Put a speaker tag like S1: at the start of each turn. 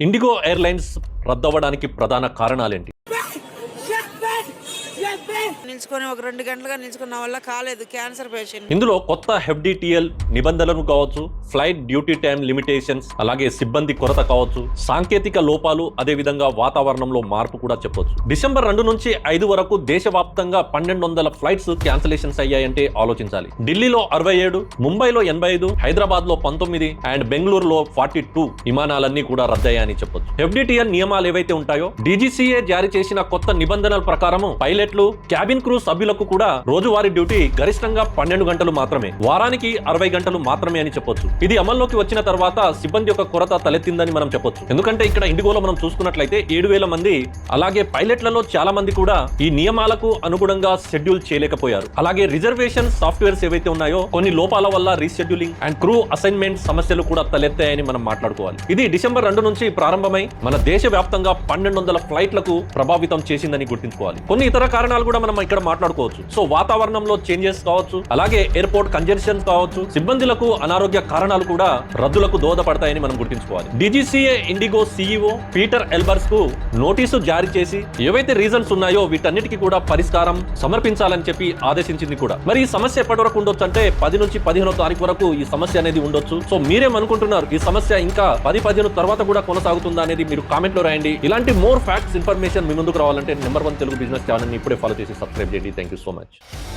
S1: IndiGo airlines రద్దవడానికి ప్రధాన కారణాలేంటి?
S2: నిల్చుకొని ఒక రెండు గంటలుగా నిల్చుకున్న వల్ల కాలేదు క్యాన్సర్ పేషెంట్.
S1: ఇందులో కొత్త హెఫ్డిటిఎల్ నిబంధనలు కావచ్చు ఫ్లైట్ డ్యూటీ టైం లిమిటేషన్స్ అలాగే సిబ్బంది కొరత కావచ్చు సాంకేతిక లోపాలు అదే విధంగా వాతావరణంలో మార్పు కూడా చెప్పొచ్చు. డిసెంబర్ రెండు నుంచి ఐదు వరకు దేశవ్యాప్తంగా పన్నెండు వందల ఫ్లైట్స్ క్యాన్సలేషన్స్ అయ్యాయంటే ఆలోచించాలి. ఢిల్లీలో అరవై ఏడు ముంబైలో ఎనభై ఐదు హైదరాబాద్లో పంతొమ్మిది అండ్ బెంగళూరులో ఫార్టీ టూ విమానాలన్నీ కూడా రద్దయ్యాయని చెప్పొచ్చు. ఎఫ్డిటిఎల్ నియమాలు ఏవైతే ఉంటాయో డీజీసీఏ జారీ చేసిన కొత్త నిబంధనల ప్రకారం పైలట్లు క్యాబిన్ క్రూ సభ్యులకు కూడా రోజువారీ డ్యూటీ గరిష్టంగా పన్నెండు గంటలు మాత్రమే. వారానికి అరవై గంటలు మాత్రమే అని చెప్పొచ్చు. ఇది అమల్లోకి వచ్చిన తర్వాత సిబ్బంది యొక్క కొరత తలెత్తిందని మనం చెప్పొచ్చు. ఎందుకంటే ఇక్కడ ఇండిగోలో మనం చూసుకున్నట్లయితే ఏడు వేల మంది అలాగే పైలట్లలో చాలా మంది కూడా ఈ నియమాలకు అనుగుణంగా షెడ్యూల్ చేయలేకపోయారు. అలాగే రిజర్వేషన్ సాఫ్ట్వేర్స్ ఏవైతే ఉన్నాయో కొన్ని లోపాల వల్ల రీషెడ్యూలింగ్ అండ్ క్రూ అసైన్మెంట్ సమస్యలు కూడా తలెత్తాయని మనం మాట్లాడుకోవాలి. ఇది డిసెంబర్ రెండు నుంచి ప్రారంభమై మన దేశ వ్యాప్తంగా పన్నెండు వందల ఫ్లైట్లకు ప్రభావితం చేసిందని గుర్తుంచుకోవాలి. కొన్ని ఇతర కారణాలు కూడా మనం ఇక్కడ మాట్లాడుకోవచ్చు. సో వాతావరణంలో చేంజెస్ కావచ్చు అలాగే ఎయిర్పోర్ట్ కంజెషన్ కావచ్చు సిబ్బందులకు అనారోగ్య కారణాలు కూడా రద్దులకు దోహదపడతాయని మనం గుర్తుంచుకోవాలి. డిజిసిఏ ఇండిగో సీఈఓ పీటర్ ఎల్బర్స్కు నోటీసు జారీ చేసి ఏవైతే రీజన్స్ ఉన్నాయో వీటన్నిటికీ కూడా పరిష్కారం సమర్పించాలని చెప్పి ఆదేశించింది కూడా. మరి ఈ సమస్య ఎప్పటి వరకు ఉండొచ్చు అంటే పది నుంచి పదిహేనో తారీఖు వరకు ఈ సమస్య అనేది ఉండొచ్చు. సో మీరేమనుకుంటున్నారు ఈ సమస్య ఇంకా పది పదిహేను తర్వాత కూడా కొనసాగుతుందా అనేది మీరు కామెంట్లో రాయండి. ఇలాంటి మోర్ ఫ్యాక్ట్స్ ఇన్ఫర్మేషన్ మీ ముందుకు రావాలంటే number one Telugu business channel ఇప్పుడే ఫాలో చేసి subscribe Tribjeti. Thank you so much.